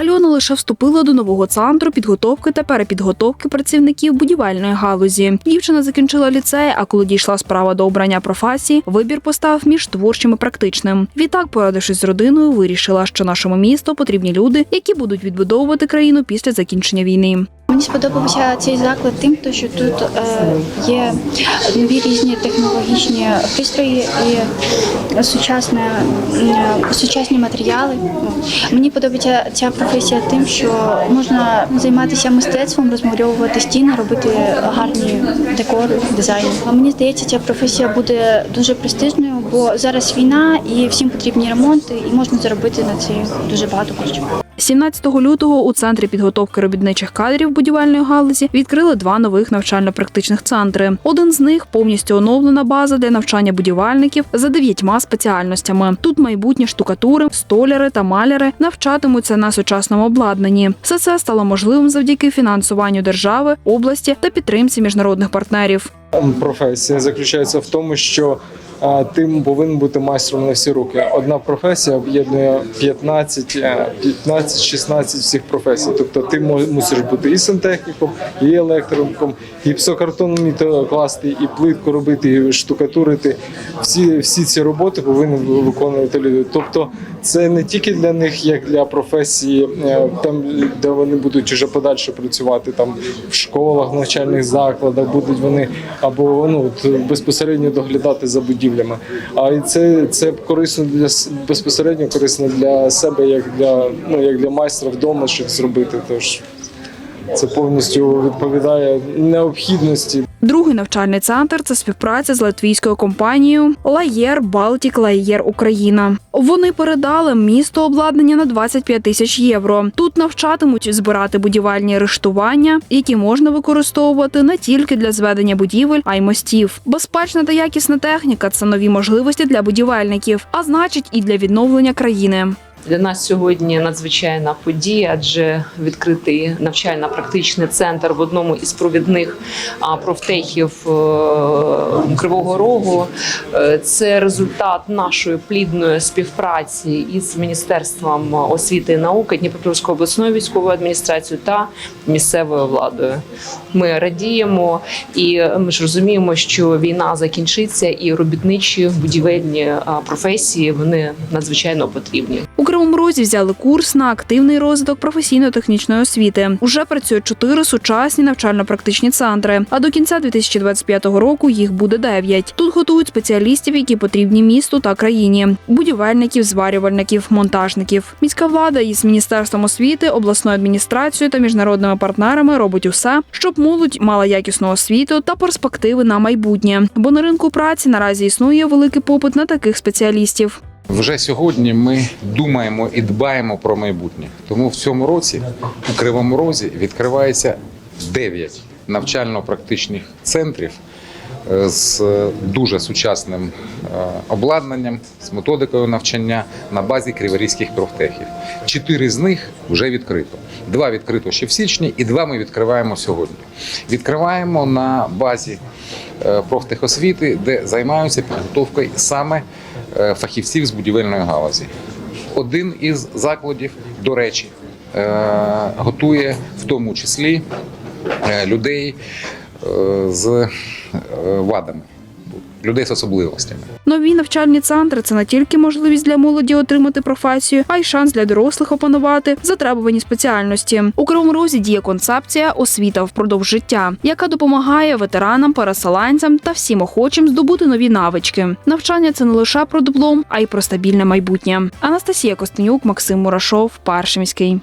Альона лише вступила до нового центру підготовки та перепідготовки працівників будівельної галузі. Дівчина закінчила ліцей, а коли дійшла справа до обрання професії, вибір постав між творчим і практичним. Відтак, порадившись з родиною, вирішила, що нашому місту потрібні люди, які будуть відбудовувати країну після закінчення війни. Мені сподобався цей заклад тим, що тут е, є нові різні технологічні пристрої і сучасне, м, сучасні матеріали. Мені подобається ця професія тим, що можна займатися мистецтвом, розмальовувати стіни, робити гарні декори, дизайн. Мені здається, ця професія буде дуже престижною, бо зараз війна і всім потрібні ремонти, і можна заробити на це дуже багато коштів. 17 лютого у центрі підготовки робітничих кадрів будівельної галузі відкрили два нових навчально-практичних центри. Один з них повністю оновлена база для навчання будівельників за дев'ятьма спеціальностями. Тут майбутні штукатури, столяри та маляри навчатимуться на сучасному обладнанні. Все це стало можливим завдяки фінансуванню держави, області та підтримці міжнародних партнерів. професія заключається в тому, що а, ти повинен бути майстром на всі руки. Одна професія об'єднує 15, е, 15-16 всіх професій. Тобто ти мусиш бути і сантехніком, і електриком, і псокартон класти, і плитку робити, і штукатурити. Всі, всі ці роботи повинні виконувати люди. Тобто це не тільки для них, як для професії, е, там де вони будуть вже подальше працювати там в школах, навчальних закладах, будуть вони або ну безпосередньо доглядати за будівлями. А це, це корисно для безпосередньо корисно для себе, як для ну як для майстра вдома щось зробити. Тож це повністю відповідає необхідності Другий навчальний центр це співпраця з латвійською компанією Лаєр Балтік Лаєр Україна. Вони передали місту обладнання на 25 тисяч євро. Тут навчатимуть збирати будівельні рештування, які можна використовувати не тільки для зведення будівель, а й мостів. Безпечна та якісна техніка це нові можливості для будівельників, а значить і для відновлення країни. Для нас сьогодні надзвичайна подія, адже відкритий навчально-практичний центр в одному із провідних профтехів е, Кривого Рогу. Е, Це результат нашої плідної співпраці із Міністерством освіти і науки Дніпропетровської обласної військової адміністрації та місцевою владою. Ми радіємо і ми ж розуміємо, що війна закінчиться, і робітничі будівельні професії вони надзвичайно потрібні. У Кривому Розі взяли курс на активний розвиток професійно-технічної освіти. Уже працюють чотири сучасні навчально-практичні центри. А до кінця 2025 року їх буде дев'ять. Тут готують спеціалістів, які потрібні місту та країні: будівельників, зварювальників, монтажників. Міська влада із міністерством освіти, обласною адміністрацією та міжнародними партнерами робить усе, щоб молодь мала якісну освіту та перспективи на майбутнє. Бо на ринку праці наразі існує великий попит на таких спеціалістів. Вже сьогодні ми думаємо і дбаємо про майбутнє. Тому в цьому році у Кривому Розі відкривається 9 навчально-практичних центрів е, з дуже сучасним е, обладнанням, з методикою навчання на базі криворізьких профтехів. Чотири з них вже відкрито. Два відкрито ще в січні, і два ми відкриваємо сьогодні. Відкриваємо на базі е, профтехосвіти, де займаються підготовкою саме фахівців з будівельної галузі. Один із закладів, до речі, е, готує в тому числі е, людей е, з е, вадами, людей з особливостями. Нові навчальні центри це не тільки можливість для молоді отримати професію, а й шанс для дорослих опанувати затребувані спеціальності. У Кривому Розі діє концепція освіта впродовж життя, яка допомагає ветеранам, переселенцям та всім охочим здобути нові навички. Навчання це не лише про диплом, а й про стабільне майбутнє. Анастасія Костенюк, Максим Мурашов, Перший міський.